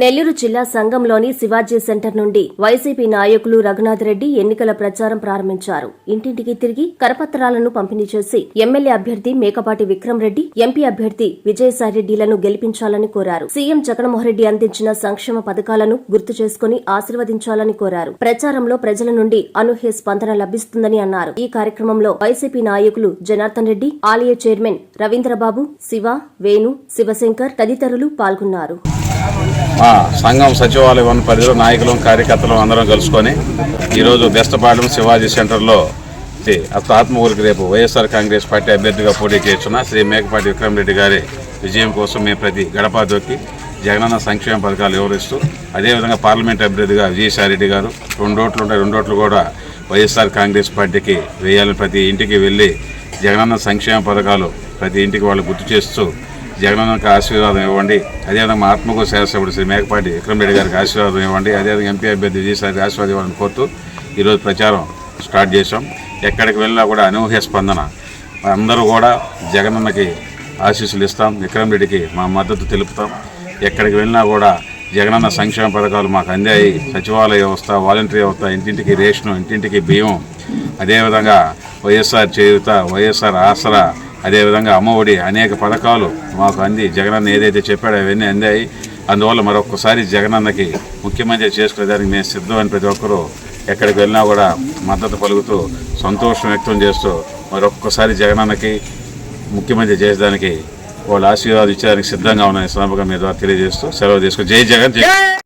నెల్లూరు జిల్లా సంఘంలోని శివాజీ సెంటర్ నుండి వైసీపీ నాయకులు రఘునాథ్ రెడ్డి ఎన్నికల ప్రచారం ప్రారంభించారు. ఇంటింటికి తిరిగి కరపత్రాలను పంపిణీ చేసి ఎమ్మెల్యే అభ్యర్థి మేకపాటి విక్రమ్ రెడ్డి ఎంపీ అభ్యర్థి విజయసాయిరెడ్డిలను గెలిపించాలని కోరారు. సీఎం జగన్మోహన్ రెడ్డి అందించిన సంక్షేమ పథకాలను గుర్తు చేసుకుని ఆశీర్వదించాలని కోరారు. ప్రచారంలో ప్రజల నుండి అనూహ్య స్పందన లభిస్తుందని అన్నారు. ఈ కార్యక్రమంలో వైసీపీ నాయకులు జనార్దన్ రెడ్డి ఆలయ చైర్మన్ రవీంద్రబాబు శివ వేణు శివశంకర్ తదితరులు పాల్గొన్నారు. మా సంఘం సచివాలయం పరిధిలో నాయకులు కార్యకర్తలు అందరం కలుసుకొని ఈరోజు బెస్తపాలెం శివాజీ సెంటర్లో శ్రీ ఆత్మకూరికి రేపు వైఎస్ఆర్ కాంగ్రెస్ పార్టీ అభ్యర్థిగా పోటీ చేస్తున్న శ్రీ మేకపాటి విక్రమరెడ్డి గారి విజయం కోసం మేము ప్రతి గడప దొక్కి జగనన్న సంక్షేమ పథకాలు వివరిస్తూ అదేవిధంగా పార్లమెంట్ అభ్యర్థిగా విజయసాయిరెడ్డి గారు రెండు ఓట్లు ఉంటాయి రెండు ఓట్లు కూడా వైఎస్ఆర్ కాంగ్రెస్ పార్టీకి వేయాలని ప్రతి ఇంటికి వెళ్ళి జగనన్న సంక్షేమ పథకాలు ప్రతి ఇంటికి వాళ్ళు గుర్తు చేస్తూ జగనన్నకు ఆశీర్వాదం ఇవ్వండి. అదేవిధంగా మా ఆత్మకు శాసనసభ్యుడు శ్రీ మేకపాటి విక్రమరెడ్డి గారికి ఆశీర్వాదం ఇవ్వండి. అదేవిధంగా ఎంపీ అభ్యర్థి విజయసాయి ఆశీర్వాదం ఇవ్వాలని కోరుతూ ఈరోజు ప్రచారం స్టార్ట్ చేశాం. ఎక్కడికి వెళ్ళినా కూడా అనూహ్య స్పందన. అందరూ కూడా జగనన్నకి ఆశీస్సులు ఇస్తాం. విక్రమ్ రెడ్డికి మా మద్దతు తెలుపుతాం. ఎక్కడికి వెళ్ళినా కూడా జగనన్న సంక్షేమ పథకాలు మాకు అందాయి. సచివాలయ వ్యవస్థ వాలంటరీ వ్యవస్థ ఇంటింటికి రేషను ఇంటింటికి బియ్యం. అదేవిధంగా వైఎస్ఆర్ చేయుత వైఎస్ఆర్ ఆసరా అదేవిధంగా అమ్మఒడి అనేక పథకాలు మాకు అంది. జగనన్న ఏదైతే చెప్పాడో అవన్నీ అందాయి. అందువల్ల మరొకసారి జగనన్నకి ముఖ్యమంత్రి చేసుకునేదానికి మేము సిద్ధం అని ప్రతి ఒక్కరూ ఎక్కడికి వెళ్ళినా కూడా మద్దతు పలుకుతూ సంతోషం వ్యక్తం చేస్తూ మరొక్కసారి జగనన్నకి ముఖ్యమంత్రి చేసేదానికి వాళ్ళు ఆశీర్వాదం ఇచ్చేదానికి సిద్ధంగా ఉన్నాయని సందర్భంగా మీ ద్వారా తెలియజేస్తూ సెలవు తీసుకుని జై జగన్ జై